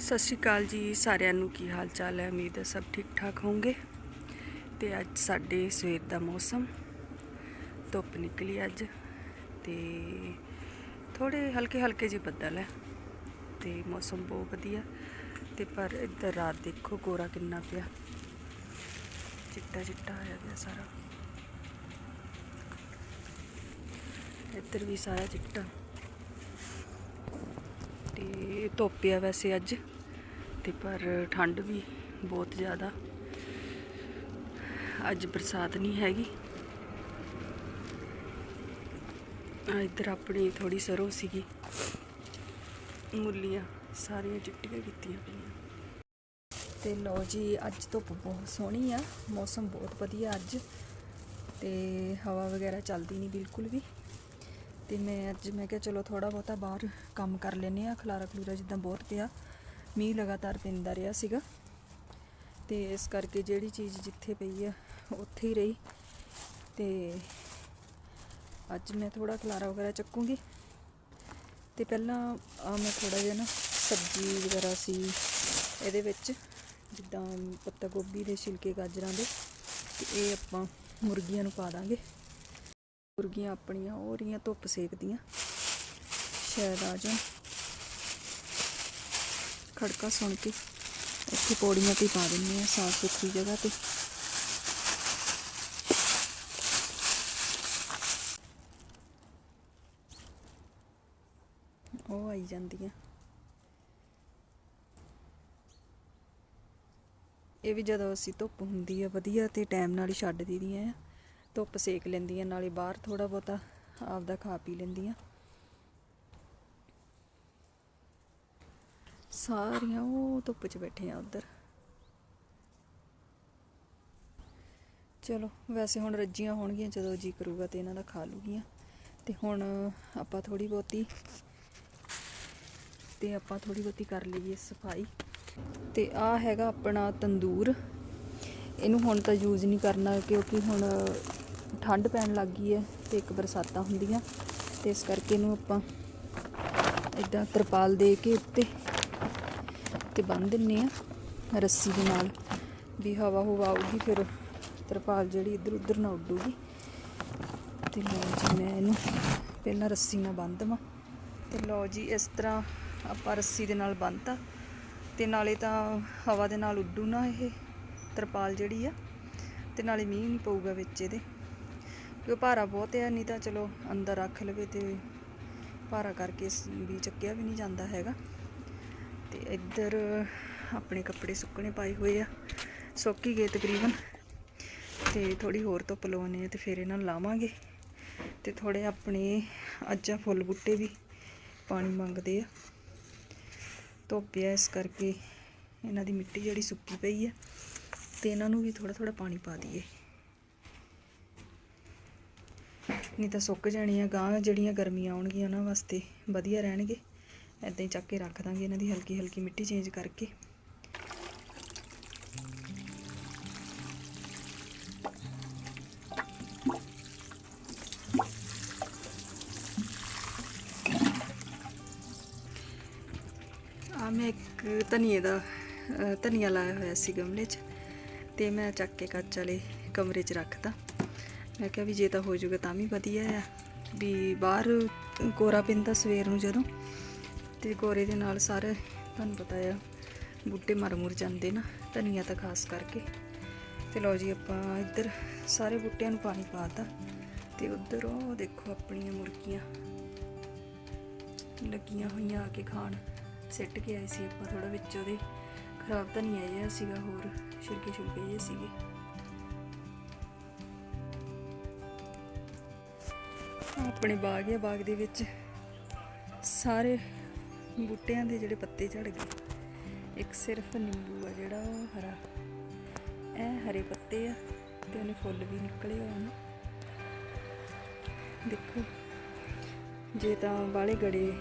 ਸਤਿ ਸ਼੍ਰੀ ਅਕਾਲ ਜੀ ਸਾਰਿਆਂ ਨੂੰ, ਕੀ ਹਾਲ ਚਾਲ ਹੈ? ਉਮੀਦ ਹੈ ਸਭ ਠੀਕ ਠਾਕ ਹੋਵੋਗੇ। ਤੇ ਅੱਜ ਸਾਡੇ ਸਵੇਰ ਦਾ ਮੌਸਮ, ਧੁੱਪ ਨਿਕਲੀ ਅੱਜ ਤੇ ਥੋੜੇ ਹਲਕੇ ਹਲਕੇ ਜਿਹੇ ਬੱਦਲ ਹੈ ਤੇ ਮੌਸਮ ਬਹੁਤ ਵਧੀਆ ਤੇ ਪਰ ਇੱਧਰ ਰਾਤ ਦੇਖੋ ਕੋਰਾ ਕਿੰਨਾ ਪਿਆ। ਚਿੱਟਾ ਚਿੱਟਾ ਹੋਇਆ ਪਿਆ ਸਾਰਾ। ਇੱਧਰ ਵੀ ਸਾਰਾ ਚਿੱਟਾ। ਤੇ ਧੁੱਪ ਆ ਵੈਸੇ ਅੱਜ। ਤੇ ਪਰ ਠੰਡ ਵੀ ਬਹੁਤ ਜ਼ਿਆਦਾ। ਅੱਜ ਬਰਸਾਤ ਨਹੀਂ ਹੈਗੀ। ਇੱਧਰ ਆਪਣੀ ਥੋੜੀ ਸਰੋਂ ਸੀਗੀ। ਮੁੱਲੀਆਂ ਸਾਰੀਆਂ ਚਿੱਟੀਆਂ ਕੀਤੀਆਂ ਪਈਆਂ। ਤੇ ਲਓ ਜੀ, ਅੱਜ ਧੁੱਪ ਬਹੁਤ ਸੋਹਣੀ ਆ। ਮੌਸਮ ਬਹੁਤ ਵਧੀਆ ਅੱਜ। ਤੇ ਹਵਾ ਵਗੈਰਾ ਚੱਲਦੀ ਨਹੀਂ ਬਿਲਕੁਲ ਵੀ। ਤੇ ਮੈਂ ਅੱਜ ਮੈਂ ਕਿਹਾ ਚਲੋ ਥੋੜਾ ਬਹੁਤਾ ਬਾਹਰ ਕੰਮ ਕਰ ਲੈਨੇ ਆ ਖਲਾਰਾ ਖਲੂਰਾ ਜਿੱਦਾਂ ਬਹੁਤ ਪਿਆ। ਮੀਂਹ ਲਗਾਤਾਰ ਪੈਂਦਾ ਰਿਹਾ ਸੀਗਾ। ਤੇ ਇਸ ਕਰਕੇ ਜਿਹੜੀ ਚੀਜ਼ ਜਿੱਥੇ ਪਈ ਆ, ਉੱਥੇ ਹੀ ਰਹੀ। ਤੇ ਅੱਜ ਮੈਂ ਥੋੜਾ ਖਲਾਰਾ ਵਗੈਰਾ ਚੱਕੂੰਗੀ। ਤੇ ਪਹਿਲਾਂ ਆ ਮੈਂ ਥੋੜਾ ਜਿਹਾ ਨਾ ਸਬਜ਼ੀ ਵਗੈਰਾ ਸੀ, ਇਹਦੇ ਵਿੱਚ ਜਿੱਦਾਂ ਪੱਤਾ ਗੋਭੀ ਦੇ ਛਿਲਕੇ ਗਾਜਰਾਂ ਦੇ, ਤੇ ਇਹ ਆਪਾਂ ਮੁਰਗੀਆਂ ਨੂੰ ਪਾ ਦਾਂਗੇ। ਮੁਰਗੀਆਂ ਆਪਣੀਆਂ ਹੋ ਰਹੀਆਂ ਧੁੱਪ ਸੇਕਦੀਆਂ। ਸ਼ਾਇਦ ਆ ਜਾਣ। ਖੜਕਾ ਸੁਣ ਕੇ। ਇੱਥੇ ਪੌੜੀਆਂ ਤੇ ਪਾ ਦਿੰਦੇ ਆ ਸਾਫ਼ ਸੁਥਰੀ ਜਗ੍ਹਾ ਤੇ। ਉਹ ਆਈ ਜਾਂਦੀਆਂ। ਇਹ ਵੀ ਜਦੋਂ ਅਸੀਂ ਧੁੱਪ ਹੁੰਦੀ ਆ, ਵਧੀਆ ਤੇ ਟਾਈਮ ਨਾਲ ਹੀ ਛੱਡ ਦਿੰਦੀਆਂ ਧੁੱਪ ਸੇਕ ਲੈਂਦੀਆਂ, ਨਾਲੇ ਬਾਹਰ ਥੋੜਾ ਬਹੁਤਾ ਆਪਦਾ ਖਾ ਪੀ ਲੈਂਦੀਆਂ। ਸਾਰੀਆਂ, ਉਹ ਧੁੱਪ 'ਚ ਬੈਠੀਆਂ ਉਧਰ। ਚਲੋ, ਵੈਸੇ ਹੁਣ ਰੱਜੀਆਂ ਹੋਣਗੀਆਂ, ਜਦੋਂ ਜੀ ਕਰੂਗਾ ਤੇ ਇਹਨਾਂ ਦਾ ਖਾ ਲੂਗੀਆਂ। ਤੇ ਹੁਣ ਆਪਾਂ ਥੋੜੀ ਬਹੁਤੀ, ਤੇ ਆਪਾਂ ਥੋੜੀ ਬਹੁਤੀ ਕਰ ਲਈਏ ਸਫ਼ਾਈ। ਤੇ ਆ ਹੈਗਾ ਆਪਣਾ ਤੰਦੂਰ। ਇਹਨੂੰ ਹੁਣ ਤਾਂ ਯੂਜ਼ ਨਹੀਂ ਕਰਨਾ, ਕਿਉਂਕਿ ਹੁਣ ਠੰਡ ਪੈਣ ਲੱਗ ਗਈ ਹੈ ਤੇ ਇੱਕ ਬਰਸਾਤਾਂ ਹੁੰਦੀਆਂ। ਤੇ ਇਸ ਕਰਕੇ ਇਹਨੂੰ ਆਪਾਂ ਇਦਾਂ ਤਰਪਾਲ ਦੇ ਕੇ ਉੱਤੇ ਤੇ ਬੰਨ ਦਿੰਨੇ ਆ ਰੱਸੀ ਦੇ ਨਾਲ। ਵੀ ਹਵਾ ਹਵਾ ਆਊਗੀ, ਫਿਰ ਤਰਪਾਲ ਜਿਹੜੀ ਇੱਧਰ ਉੱਧਰ ਨਾ ਉੱਡੂਗੀ। ਤੇ ਲਓ ਜੀ, ਮੈਂ ਇਹਨੂੰ ਪਹਿਲਾਂ ਰੱਸੀ ਨਾਲ ਬੰਨ ਦੇਵਾਂ। ਤੇ ਲਓ ਜੀ, ਇਸ ਤਰ੍ਹਾਂ ਆਪਾਂ ਰੱਸੀ ਦੇ ਨਾਲ ਬੰਨਤਾ ਤੇ ਨਾਲੇ ਤਾਂ ਹਵਾ ਦੇ ਨਾਲ ਉੱਡੂ ਨਾ ਇਹ ਤਰਪਾਲ ਜਿਹੜੀ ਆ, ਤੇ ਨਾਲੇ ਮੀਂਹ ਨਹੀਂ ਪਊਗਾ ਵਿੱਚ ਇਹਦੇ। ਕਿਉਂ ਭਾਰਾ ਬਹੁਤ ਹੈ ਨਹੀਂ ਤਾਂ ਚਲੋ ਅੰਦਰ ਰੱਖ ਲਵੇ ਤੇ ਭਾਰਾ ਕਰਕੇ ਵੀ ਚੱਕਿਆ ਵੀ ਨਹੀਂ ਜਾਂਦਾ ਹੈਗਾ। ਇੱਧਰ ਆਪਣੇ ਕੱਪੜੇ ਸੁੱਕਣੇ ਪਾਏ ਹੋਏ ਆ। ਸੁੱਕ ਹੀ ਗਏ ਤਕਰੀਬਨ। ਤੇ ਥੋੜੀ ਹੋਰ ਧੁੱਪ ਲਵਾਉਣੇ ਆ ਤੇ ਫਿਰ ਇਹਨਾਂ ਨੂੰ ਲਾਵਾਂਗੇ। ਤੇ ਥੋੜੇ ਆਪਣੇ ਅੱਜਾ ਫੁੱਲ ਬੂਟੇ ਵੀ ਪਾਣੀ ਮੰਗਦੇ ਆ। ਧੁੱਪ ਆ, ਇਸ ਕਰਕੇ ਇਹਨਾਂ ਦੀ ਮਿੱਟੀ ਜਿਹੜੀ ਸੁੱਕੀ ਪਈ ਆ ਤੇ ਇਹਨਾਂ ਨੂੰ ਵੀ ਥੋੜਾ ਥੋੜਾ ਪਾਣੀ ਪਾ ਦਈਏ। ਨਹੀਂ ਤਾਂ ਸੁੱਕ ਜਾਣੀ ਆ ਗਾਂ ਜਿਹੜੀਆਂ ਗਰਮੀਆਂ ਆਉਣਗੀਆਂ ਉਹਨਾਂ ਵਾਸਤੇ ਵਧੀਆ ਰਹਿਣਗੇ। ਐਦਾਂ ਹੀ ਚੱਕ ਕੇ ਰੱਖ ਦਾਂਗੇ ਇਹਨਾਂ ਦੀ ਹਲਕੀ ਹਲਕੀ ਮਿੱਟੀ ਚੇਂਜ ਕਰਕੇ। ਆ ਮੈਂ ਇੱਕ ਧਨੀਏ ਦਾ ਧਨੀਆ ਲਾਇਆ ਹੋਇਆ ਸੀ ਗਮਲੇ 'ਚ, ਤੇ ਮੈਂ ਚੱਕ ਕੇ ਕੱਚ ਵਾਲੇ ਕਮਰੇ 'ਚ ਰੱਖਤਾ। ਮੈਂ ਕਿਹਾ ਵੀ ਜੇ ਤਾਂ ਹੋ ਜਾਊਗਾ ਤਾਂ ਵੀ ਵਧੀਆ ਆ, ਵੀ ਬਾਹਰ ਕੋਰਾ ਪੈਂਦਾ ਸਵੇਰ ਨੂੰ ਜਦੋਂ। ਤੇ ਕੋਰੇ ਦੇ ਨਾਲ ਸਾਰੇ ਤੁਹਾਨੂੰ ਪਤਾ ਆ, ਬੂਟੇ ਮਰ ਮੁਰ ਜਾਂਦੇ ਨਾ, ਧਨੀਆ ਤਾਂ ਖਾਸ ਕਰਕੇ। ਤੇ ਲਓ ਜੀ ਆਪਾਂ ਇੱਧਰ ਸਾਰੇ ਬੂਟਿਆਂ ਨੂੰ ਪਾਣੀ ਪਾਤਾ ਤੇ ਉਧਰ ਉਹ ਦੇਖੋ ਆਪਣੀਆਂ ਮੁਰਗੀਆਂ ਲੱਗੀਆਂ ਹੋਈਆਂ ਆ ਕੇ ਖਾਣ। ਸਿੱਟ ਕੇ ਆਏ ਸੀ ਆਪਾਂ ਥੋੜਾ ਵਿੱਚ ਉਹਦੇ। ਖਰਾਬ ਤਾਂ ਨਹੀਂ ਆਇਆ ਸੀਗਾ, ਹੋਰ ਛਿਲਕੇ ਛਿਲਕੇ ਜਿਹੇ ਸੀਗੇ। ਆਪਣੇ ਬਾਗ ਆ, ਬਾਗ ਦੇ ਵਿੱਚ ਸਾਰੇ ਬੂਟਿਆਂ ਦੇ ਜਿਹੜੇ ਪੱਤੇ ਝੜ ਗਏ, ਇੱਕ ਸਿਰਫ ਨਿੰਬੂ ਆ ਜਿਹੜਾ ਉਹ ਹਰਾ। ਇਹ ਹਰੇ ਪੱਤੇ ਆ ਤੇ ਉਹਨੇ ਫੁੱਲ ਵੀ ਨਿਕਲੇ ਹੋਏ ਨੇ। ਦੇਖੋ, ਜੇ ਤਾਂ ਬਾਲੇ ਗੜੇ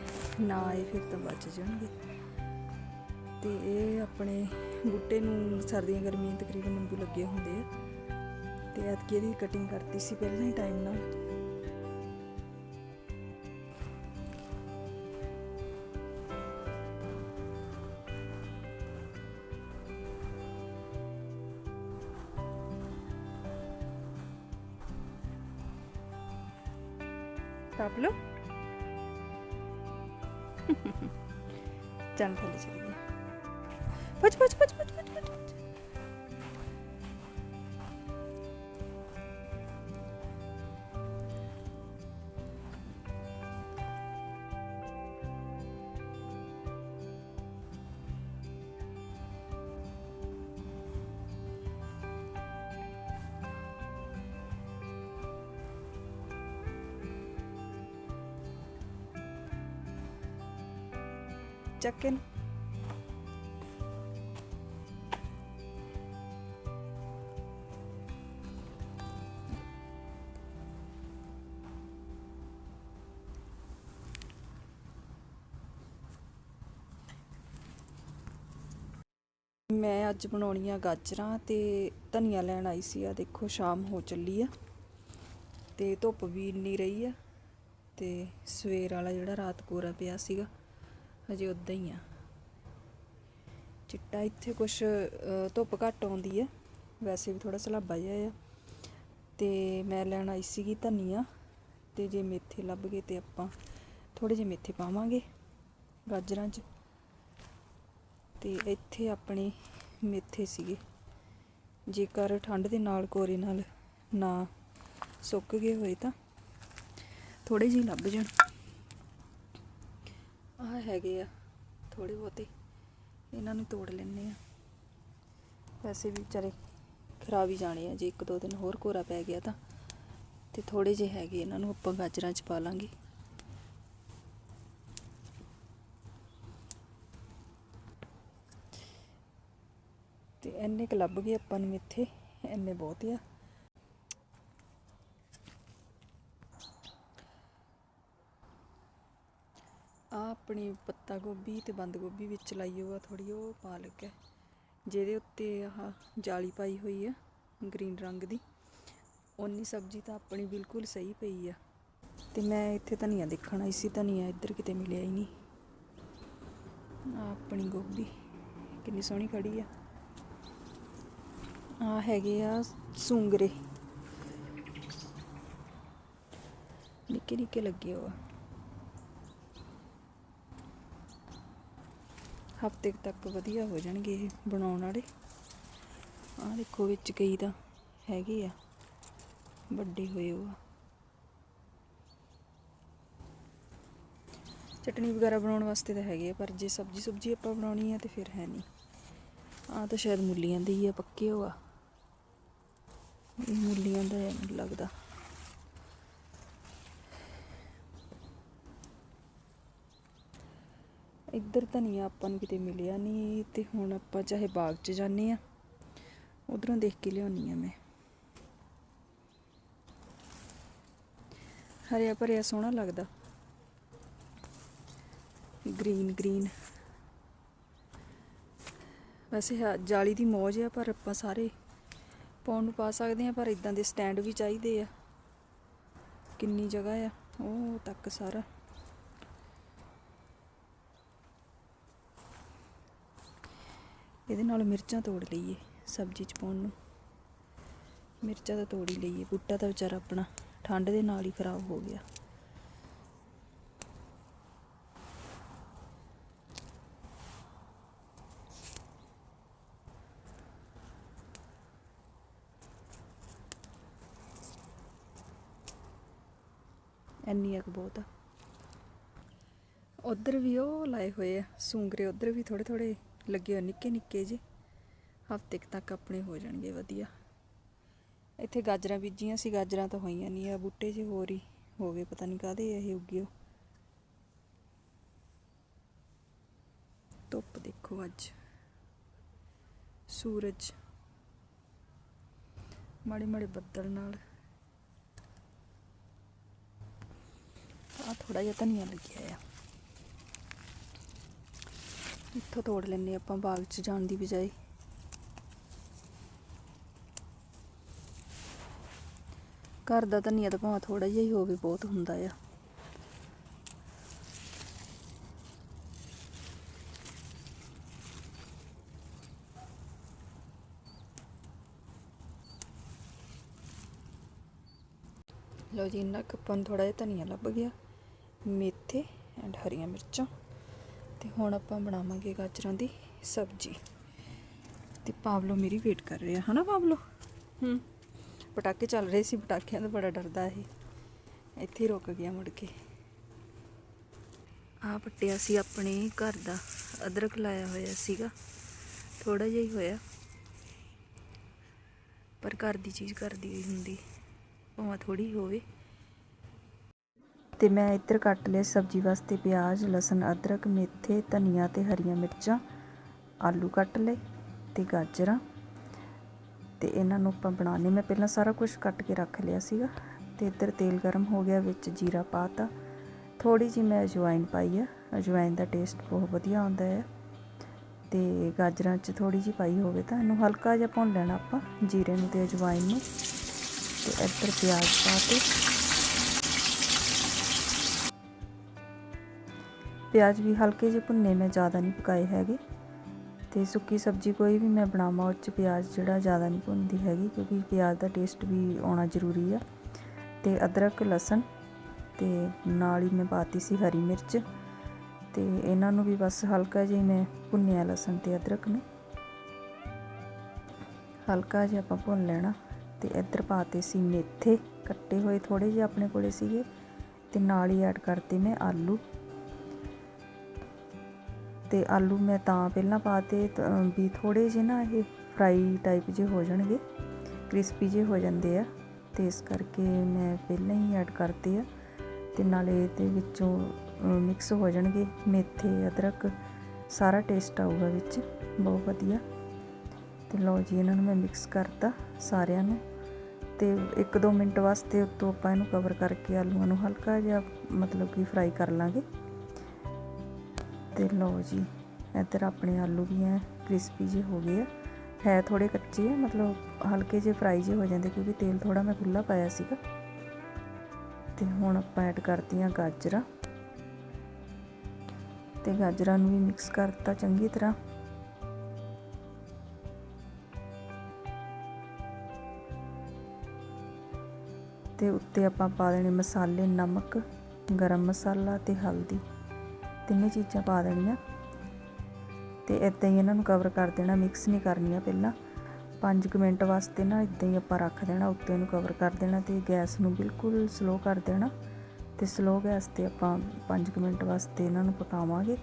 ਨਾ ਆਏ, ਫਿਰ ਤਾਂ ਬਚ ਜਾਣਗੇ। ਤੇ ਇਹ ਆਪਣੇ ਬੂਟੇ ਨੂੰ ਸਰਦੀਆਂ ਗਰਮੀਆਂ ਤਕਰੀਬਨ ਨਿੰਬੂ ਲੱਗੇ ਹੁੰਦੇ ਆ। ਤੇ ਐਤਕੀ ਇਹਦੀ ਕਟਿੰਗ ਕਰਤੀ ਸੀ ਪਹਿਲਾਂ ਹੀ ਟਾਈਮ ਨਾਲ। ਤਾਪ ਲੋ ਚੱਲ ਥੱਲੇ ਚਲੀ ਗਿਆ ਪਚ ਪਚ ਪਚ ਚੱਕ ਕੇ ਨਾ। ਮੈਂ ਅੱਜ ਬਣਾਉਣੀਆਂ ਗਾਜਰਾਂ ਤੇ ਧਨੀਆ ਲੈਣ ਆਈ ਸੀ ਆ ਦੇਖੋ, ਸ਼ਾਮ ਹੋ ਚੱਲੀ ਆ ਤੇ ਧੁੱਪ ਵੀ ਇੰਨੀ ਰਹੀ ਆ ਤੇ ਸਵੇਰ ਵਾਲਾ ਜਿਹੜਾ ਰਾਤ ਕੋਰਾ ਪਿਆ ਸੀਗਾ ਹਜੇ ਉਦਾਂ ਹੀ ਆ। ਚਿੱਟਾ ਇੱਥੇ ਕੁਛ ਧੁੱਪ ਘੱਟ ਆਉਂਦੀ ਹੈ ਵੈਸੇ ਵੀ ਥੋੜਾ ਸਲਾਬਾ ਜਿਹਾ ਆ। ਤੇ ਮੈਂ ਲੈਣ ਆਈ ਸੀਗੀ ਧਨੀਆ। ਤੇ ਜੇ ਮੇਥੇ ਲੱਭ ਗਏ ਤੇ ਆਪਾਂ ਥੋੜੇ ਜਿਹੇ ਮੇਥੇ ਪਾਵਾਂਗੇ ਗਾਜਰਾਂ 'ਚ। ਤੇ ਇੱਥੇ ਆਪਣੇ ਮੇਥੇ ਸੀਗੇ। ਜੇਕਰ ਠੰਡ ਦੇ ਨਾਲ ਕੋਰੇ ਨਾਲ ਨਾ ਸੁੱਕ ਗਏ ਹੋਏ ਤਾਂ ਥੋੜੇ ਜਿਹੇ ਲੱਭ ਜਾਣ। ਆਹ ਹੈਗੇ ਆ ਥੋੜੇ ਬਹੁਤੇ। ਇਹਨਾਂ ਨੂੰ ਤੋੜ ਲੈਣੇ ਆ। ਵੈਸੇ ਵੀ ਵਿਚਾਰੇ ਖਰਾਬ ਹੀ ਜਾਣੇ ਆ। ਜੇ ਇੱਕ ਦੋ ਦਿਨ ਹੋਰ ਕੋਰਾ ਪੈ ਗਿਆ ਤਾਂ, ਤੇ ਥੋੜੇ ਜਿਹੇ ਹੈਗੇ ਇਹਨਾਂ ਨੂੰ, ਆਪਾਂ ਗਾਜਰਾਂ 'ਚ ਪਾ ਲਾਂਗੇ। ਤੇ ਇੰਨੇ ਕੁ ਲੱਭ ਗਏ ਆਪਾਂ ਨੂੰ ਇੱਥੇ। ਇੰਨੇ ਬਹੁਤ ਆ। ਆ ਆਪਣੀ ਪੱਤਾ ਗੋਭੀ ਤੇ ਬੰਦ ਗੋਭੀ ਵਿੱਚ ਲਾਈ ਹੋਆ ਥੋੜੀ ਉਹ ਪਾਲਕ ਹੈ। ਜਿਹਦੇ ਉੱਤੇ ਆਹ ਜਾਲੀ ਪਾਈ ਹੋਈ ਆ, ਗ੍ਰੀਨ ਰੰਗ ਦੀ। ਓਨੀ ਸਬਜ਼ੀ ਤਾਂ ਆਪਣੀ ਬਿਲਕੁਲ ਸਹੀ ਪਈ ਆ। ਤੇ ਮੈਂ ਇੱਥੇ ਧਨੀਆ ਦੇਖਣ ਆਈ ਸੀ, ਧਨੀਆ ਇੱਧਰ ਕਿਤੇ ਮਿਲਿਆ ਹੀ ਨਹੀਂ। ਆ ਆਪਣੀ ਗੋਭੀ, ਕਿੰਨੀ ਸੋਹਣੀ ਖੜੀ ਆ। ਆ ਹੈਗੇ ਆ ਸੁੰਗਰੇ। ਨਿੱਕੇ ਨਿੱਕੇ ਲੱਗੇ ਹੋਆ ਹਫ਼ਤੇ ਤੱਕ ਵਧੀਆ ਹੋ ਜਾਣਗੇ ਇਹ ਬਣਾਉਣ ਵਾਲੇ। ਆਹ ਦੇਖੋ ਵਿੱਚ ਕਈ ਤਾਂ ਹੈਗੇ ਆ, ਵੱਡੇ ਹੋਏ ਉਹ ਆ। ਚਟਨੀ ਵਗੈਰਾ ਬਣਾਉਣ ਵਾਸਤੇ ਤਾਂ ਹੈਗੇ ਆ, ਪਰ ਜੇ ਸਬਜੀ ਸੁਬਜੀ ਆਪਾਂ ਬਣਾਉਣੀ ਆ ਤੇ ਫਿਰ ਹੈ ਨਹੀਂ। ਆ ਤਾਂ ਸ਼ਾਇਦ ਮੁੱਲੀਆਂ ਦੇ ਹੀ ਆ, ਪੱਕੇ ਹੋਆ ਇਹ ਮੁੱਲੀਆਂ ਦਾ ਲੱਗਦਾ। ਇੱਧਰ ਧਨੀਆ ਆਪਾਂ ਨੂੰ ਕਿਤੇ ਮਿਲਿਆ ਨਹੀਂ ਤੇ ਹੁਣ ਆਪਾਂ ਚਾਹੇ ਬਾਗ 'ਚ ਜਾਂਦੇ ਆ ਉਧਰੋਂ ਦੇਖ ਕੇ ਲਿਆਉਣੀ ਆ ਮੈਂ। ਹਰਿਆ ਭਰਿਆ ਸੋਹਣਾ ਲੱਗਦਾ। Green green. ਵੈਸੇ ਜਾਲੀ ਦੀ ਮੌਜ ਆ, ਪਰ ਆਪਾਂ ਸਾਰੇ ਪਾਉਣ ਨੂੰ ਪਾ ਸਕਦੇ ਆ ਪਰ ਇਦਾਂ ਦੇ ਸਟੈਂਡ ਵੀ ਚਾਹੀਦੇ ਆ। ਕਿੰਨੀ ਜਗ੍ਹਾ ਆ, ਉਹ ਤੱਕ ਸਾਰਾ। ਇਹਦੇ ਨਾਲ ਮਿਰਚਾਂ ਤੋੜ ਲਈਏ ਸਬਜ਼ੀ ਚ ਪਾਉਣ ਨੂੰ। ਮਿਰਚਾਂ ਤਾਂ ਤੋੜ ਹੀ ਲਈਏ, ਬੂਟਾ ਤਾਂ ਵਿਚਾਰਾ ਆਪਣਾ ਠੰਡ ਦੇ ਨਾਲ ਹੀ ਖਰਾਬ ਹੋ ਗਿਆ। ਇੰਨੀ ਕੁ ਬਹੁਤ ਆ। ਉਧਰ ਵੀ ਉਹ ਲਾਏ ਹੋਏ ਆ, ਸੂੰਗਰੇ ਉਧਰ ਵੀ ਥੋੜੇ ਥੋੜੇ ਲੱਗੇ ਹੋਏ ਨਿੱਕੇ ਨਿੱਕੇ ਜੇ ਹਫ਼ਤੇ ਕੁ ਤੱਕ ਆਪਣੇ ਹੋ ਜਾਣਗੇ, ਵਧੀਆ। ਇੱਥੇ ਗਾਜਰਾਂ ਬੀਜੀਆਂ ਸੀ, ਗਾਜਰਾਂ ਤਾਂ ਹੋਈਆਂ ਨਹੀਂ ਆ, ਬੂਟੇ ਜੇ ਹੋਰ ਹੀ ਹੋ ਗਏ ਪਤਾ ਨਹੀਂ ਕਾਦੇ ਇਹ ਉੱਗੇ ਧੁੱਪ ਦੇਖੋ ਅੱਜ। ਸੂਰਜ। ਮਾੜੇ ਮਾੜੇ ਬੱਦਲ ਨਾਲ। ਆ ਥੋੜਾ ਜਿਹਾ ਧਨੀਆ ਲੱਗਿਆ ਆ। ਇੱਥੋਂ ਤੋੜ ਲੈਨੇ ਆਪਾਂ, ਬਾਗ 'ਚ ਜਾਣ ਦੀ ਬਜਾਏ। ਘਰ ਦਾ ਧਨੀਆ ਤਾਂ ਭਾਵੇਂ ਥੋੜਾ ਜਿਹਾ ਹੀ ਹੋਵੇ, ਬਹੁਤ ਹੁੰਦਾ ਆ। ਲਓ ਜੀ, ਇੰਨਾ ਕੁ ਆਪਾਂ ਥੋੜਾ ਜਿਹਾ ਧਨੀਆ ਲੱਭ ਗਿਆ। ਮੇਥੇ ਐਂਡ ਹਰੀਆਂ ਮਿਰਚਾਂ। ਤੇ ਹੁਣ ਆਪਾਂ ਬਣਾਵਾਂਗੇ ਗਾਜਰਾਂ ਦੀ ਸਬਜ਼ੀ। ਤੇ ਪਾਵਲੋ ਮੇਰੀ ਵੇਟ ਕਰ ਰਿਹਾ ਹਨਾ ਪਾਵਲੋ? ਹੂੰ। ਪਟਾਕੇ ਚੱਲ ਰਹੇ ਸੀ ਪਟਾਕਿਆਂ ਤੋਂ ਬੜਾ ਡਰਦਾ ਇਹ। ਇੱਥੇ ਹੀ ਰੁਕ ਗਿਆ ਮੁੜ ਕੇ। ਆ ਪੱਟਿਆ ਸੀ ਆਪਣੇ ਘਰ ਦਾ ਅਦਰਕ ਲਾਇਆ ਹੋਇਆ ਸੀਗਾ। ਥੋੜਾ ਜਿਹਾ ਹੀ ਹੋਇਆ। ਪਰ ਘਰ ਦੀ ਚੀਜ਼ ਘਰ ਦੀ ਹੀ ਹੁੰਦੀ ਭਾਵੇਂ ਥੋੜੀ ਹੋਵੇ। ਤੇ ਮੈਂ ਇੱਧਰ ਕੱਟ ਲਿਆ ਸਬਜ਼ੀ ਵਾਸਤੇ ਪਿਆਜ਼, ਲਸਣ, ਅਦਰਕ, ਮੇਥੇ, ਧਨੀਆ ਤੇ ਹਰੀਆਂ ਮਿਰਚਾਂ, ਆਲੂ ਕੱਟ ਲਏ ਤੇ ਗਾਜਰਾਂ ਤੇ ਇਹਨਾਂ ਨੂੰ ਆਪਾਂ ਬਣਾਉਣੇ। ਮੈਂ ਪਹਿਲਾਂ ਸਾਰਾ ਕੁਝ ਕੱਟ ਕੇ ਰੱਖ ਲਿਆ ਸੀਗਾ ਤੇ ਇੱਧਰ ਤੇਲ ਗਰਮ ਹੋ ਗਿਆ, ਵਿੱਚ ਜੀਰਾ ਪਾਤਾ। ਥੋੜੀ ਜਿਹੀ ਮੈਂ ਅਜਵਾਇਨ ਪਾਈ ਆ। ਅਜਵਾਇਨ ਦਾ ਟੇਸਟ ਬਹੁਤ ਵਧੀਆ ਆਉਂਦਾ ਹੈ ਤੇ ਗਾਜਰਾਂ 'ਚ ਥੋੜੀ ਜਿਹੀ ਪਾਈ ਹੋਵੇ ਤਾਂ ਇਹਨੂੰ ਹਲਕਾ ਜਿਹਾ ਭੁੰਨ ਲੈਣਾ ਆਪਾਂ ਜੀਰੇ ਨੂੰ ਤੇ ਅਜਵਾਇਨ ਨੂੰ। ਤੇ ਇੱਧਰ ਪਿਆਜ਼ ਪਾ ਕੇ ਪਿਆਜ਼ ਵੀ ਹਲਕੇ ਜਿਹੇ ਭੁੰਨੇ ਮੈਂ ਜ਼ਿਆਦਾ ਨਹੀਂ ਪਕਾਏ ਹੈਗੇ। ਤੇ ਸੁੱਕੀ ਸਬਜ਼ੀ ਕੋਈ ਵੀ ਮੈਂ ਬਣਾਵਾਂ, ਉਹ 'ਚ ਪਿਆਜ਼ ਜਿਹੜਾ ਜ਼ਿਆਦਾ ਨਹੀਂ ਭੁੰਨਦੀ ਹੈਗੀ ਕਿਉਂਕਿ ਪਿਆਜ਼ ਦਾ ਟੇਸਟ ਵੀ ਆਉਣਾ ਜ਼ਰੂਰੀ ਆ। ਤੇ ਅਦਰਕ, ਲਸਣ ਤੇ ਨਾਲ ਹੀ ਮੈਂ ਪਾਤੀ ਸੀ ਹਰੀ ਮਿਰਚ। ਤੇ ਇਹਨਾਂ ਨੂੰ ਵੀ ਬਸ ਹਲਕਾ ਜਿਹਾ ਮੈਂ ਭੁੰਨਿਆ ਲਸਣ ਤੇ ਅਦਰਕ ਨੂੰ। ਹਲਕਾ ਜਿਹਾ ਆਪਾਂ ਭੁੰਨ ਲੈਣਾ ਤੇ ਇੱਧਰ ਪਾਤੇ ਸੀ ਮੇਥੇ। ਕੱਟੇ ਹੋਏ ਥੋੜੇ ਜਿਹੇ ਆਪਣੇ ਕੋਲੇ ਸੀਗੇ। ਤੇ ਨਾਲ ਹੀ ਐਡ ਕਰਤੇ ਮੈਂ ਆਲੂ। ਤੇ ਆਲੂ ਮੈਂ ਤਾਂ ਪਹਿਲਾਂ ਪਾਤੇ ਵੀ ਥੋੜੇ ਜਿਹੇ ਨਾ ਇਹ ਫਰਾਈ ਟਾਈਪ ਜਿਹੇ ਹੋ ਜਾਣਗੇ ਕ੍ਰਿਸਪੀ ਜਿਹੇ ਹੋ ਜਾਂਦੇ ਆ। ਤੇ ਇਸ ਕਰਕੇ ਮੈਂ ਪਹਿਲਾਂ ਹੀ ਐਡ ਕਰਤੇ ਆ। ਤੇ ਨਾਲੇ ਇਹਦੇ ਵਿੱਚੋਂ ਮਿਕਸ ਹੋ ਜਾਣਗੇ ਮੇਥੇ, ਅਦਰਕ, ਸਾਰਾ ਟੇਸਟ ਆਊਗਾ ਵਿੱਚ। ਬਹੁਤ ਵਧੀਆ। ਤੇ ਲਓ ਜੀ, ਇਹਨਾਂ ਨੂੰ ਮੈਂ ਮਿਕਸ ਕਰਤਾ ਸਾਰਿਆਂ ਨੂੰ। ਤੇ 1-2 ਮਿੰਟ ਵਾਸਤੇ ਉੱਤੋਂ ਆਪਾਂ ਇਹਨੂੰ ਕਵਰ ਕਰਕੇ ਆਲੂਆਂ ਨੂੰ ਹਲਕਾ ਜਿਹਾ ਮਤਲਬ ਕਿ ਫਰਾਈ ਕਰ ਲਾਂਗੇ। ਤੇ ਲਓ ਜੀ, ਇੱਧਰ ਆਪਣੇ ਆਲੂ ਵੀ ਹੈ ਕ੍ਰਿਸਪੀ ਜਿਹੇ ਹੋ ਗਏ ਆ। ਹੈ ਥੋੜੇ ਕੱਚੇ ਆ ਮਤਲਬ ਹਲਕੇ ਜਿਹੇ ਫਰਾਈ ਜਿਹੇ ਹੋ ਜਾਂਦੇ ਕਿਉਂਕਿ ਤੇਲ ਥੋੜਾ ਮੈਂ ਖੁੱਲਾ ਪਾਇਆ ਸੀਗਾ। ਤੇ ਹੁਣ ਆਪਾਂ ਐਡ ਕਰਤੀਆਂ ਗਾਜਰਾਂ। ਤੇ ਗਾਜਰਾਂ ਨੂੰ ਵੀ ਮਿਕਸ ਕਰਤਾ ਚੰਗੀ ਤਰ੍ਹਾਂ। ਤੇ ਉੱਤੇ ਆਪਾਂ ਪਾ ਦੇਣੇ ਮਸਾਲੇ, ਨਮਕ, ਗਰਮ ਮਸਾਲਾ ਤੇ ਹਲਦੀ। ਤਿੰਨੇ ਚੀਜ਼ਾਂ ਪਾ ਦੇਣੀਆਂ। ਤੇ ਇਦਾਂ ਹੀ ਇਹਨਾਂ ਨੂੰ ਕਵਰ ਕਰ ਦੇਣਾ ਮਿਕਸ ਨਹੀਂ ਕਰਨੀਆਂ ਪਹਿਲਾਂ। 5 ਮਿੰਟ ਵਾਸਤੇ ਨਾ ਇਦਾਂ ਹੀ ਆਪਾਂ ਰੱਖ ਦੇਣਾ, ਉੱਤੇ ਨੂੰ ਕਵਰ ਕਰ ਦੇਣਾ ਤੇ ਗੈਸ ਨੂੰ ਬਿਲਕੁਲ ਸਲੋ ਕਰ ਦੇਣਾ। ਤੇ ਸਲੋ ਗੈਸ ਤੇ ਆਪਾਂ 5 ਮਿੰਟ ਵਾਸਤੇ ਇਹਨਾਂ ਨੂੰ ਪਕਾਵਾਂਗੇ।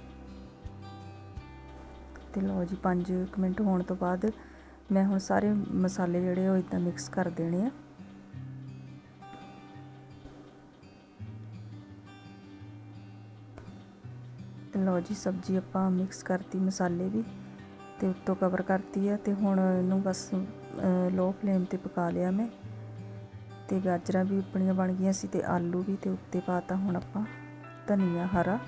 ਤੇ ਲਓ ਜੀ 5 ਮਿੰਟ ਹੋਣ ਤੋਂ ਬਾਅਦ ਮੈਂ ਹੁਣ ਸਾਰੇ ਮਸਾਲੇ ਜਿਹੜੇ ਉਹ ਇਦਾਂ ਮਿਕਸ ਕਰ ਦੇਣੇ ਆ। ਲਓ ਜੀ, ਸਬਜ਼ੀ ਆਪਾਂ ਮਿਕਸ ਕਰਤੀ, ਮਸਾਲੇ ਵੀ ਤੇ ਉੱਤੋਂ ਕਵਰ ਕਰਤੀ ਆ ਤੇ ਹੁਣ ਇਹਨੂੰ ਬਸ ਲੋ ਫਲੇਮ ਤੇ ਪਕਾ ਲਿਆ ਮੈਂ ਤੇ ਗਾਜਰਾਂ ਵੀ ਆਪਣੀਆਂ ਬਣ ਗਈਆਂ ਸੀ ਤੇ ਆਲੂ ਵੀ ਤੇ ਉੱਤੇ ਪਾਤਾ ਹੁਣ ਆਪਾਂ ਧਨੀਆ ਹਰਾ,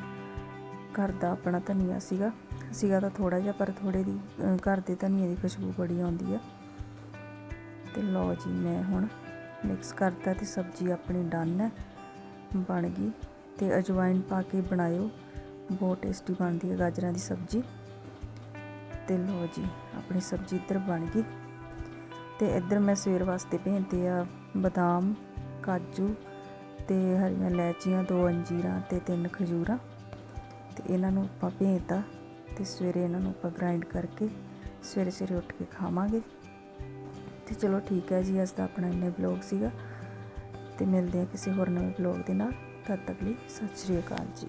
ਘਰ ਦਾ ਆਪਣਾ ਧਨੀਆ ਸੀਗਾ। ਸੀਗਾ ਤਾਂ ਥੋੜਾ ਜਿਹਾ, ਪਰ ਥੋੜੇ ਦੀ ਘਰ ਦੇ ਧਨੀਏ ਦੀ ਖੁਸ਼ਬੂ ਬੜੀ ਆਉਂਦੀ ਆ। ਤੇ ਲਓ ਜੀ, ਮੈਂ ਹੁਣ ਮਿਕਸ ਕਰਤਾ ਤੇ ਸਬਜ਼ੀ ਆਪਣੀ ਡਨ ਹੈ, ਬਣ ਗਈ ਤੇ ਅਜਵਾਇਨ ਪਾ ਕੇ ਬਣਾਇਓ। ਬਹੁਤ ਟੇਸਟੀ ਬਣਦੀ ਹੈ ਗਾਜਰਾਂ ਦੀ ਸਬਜ਼ੀ। ਤੇ ਲਓ ਜੀ, ਆਪਣੀ ਸਬਜ਼ੀ ਇੱਧਰ ਬਣ ਗਈ। ਤੇ ਇੱਧਰ ਮੈਂ ਸਵੇਰ ਵਾਸਤੇ ਭੇਜਦੇ ਆ ਬਦਾਮ, ਕਾਜੂ ਤੇ ਹਰੀਆਂ ਇਲਾਇਚੀਆਂ, ਦੋ ਅੰਜੀਰਾਂ ਤੇ ਤਿੰਨ ਖਜੂਰਾਂ। ਤੇ ਇਹਨਾਂ ਨੂੰ ਆਪਾਂ ਭੇਜਤਾ ਤੇ ਸਵੇਰੇ ਇਹਨਾਂ ਨੂੰ ਆਪਾਂ ਗ੍ਰਾਈਂਡ ਕਰਕੇ ਸਵੇਰੇ ਸਵੇਰੇ ਉੱਠ ਕੇ ਖਾਵਾਂਗੇ। ਤੇ ਚਲੋ ਠੀਕ ਹੈ ਜੀ, ਅੱਜ ਦਾ ਆਪਣਾ ਇੰਨੇ ਬਲੌਗ ਸੀਗਾ। ਤੇ ਮਿਲਦੇ ਆ ਕਿਸੇ ਹੋਰ ਨਵੇਂ ਬਲੌਗ ਦੇ ਨਾਲ। ਤਦ ਤੱਕ ਲਈ ਸਤਿ ਸ਼੍ਰੀ ਅਕਾਲ ਜੀ।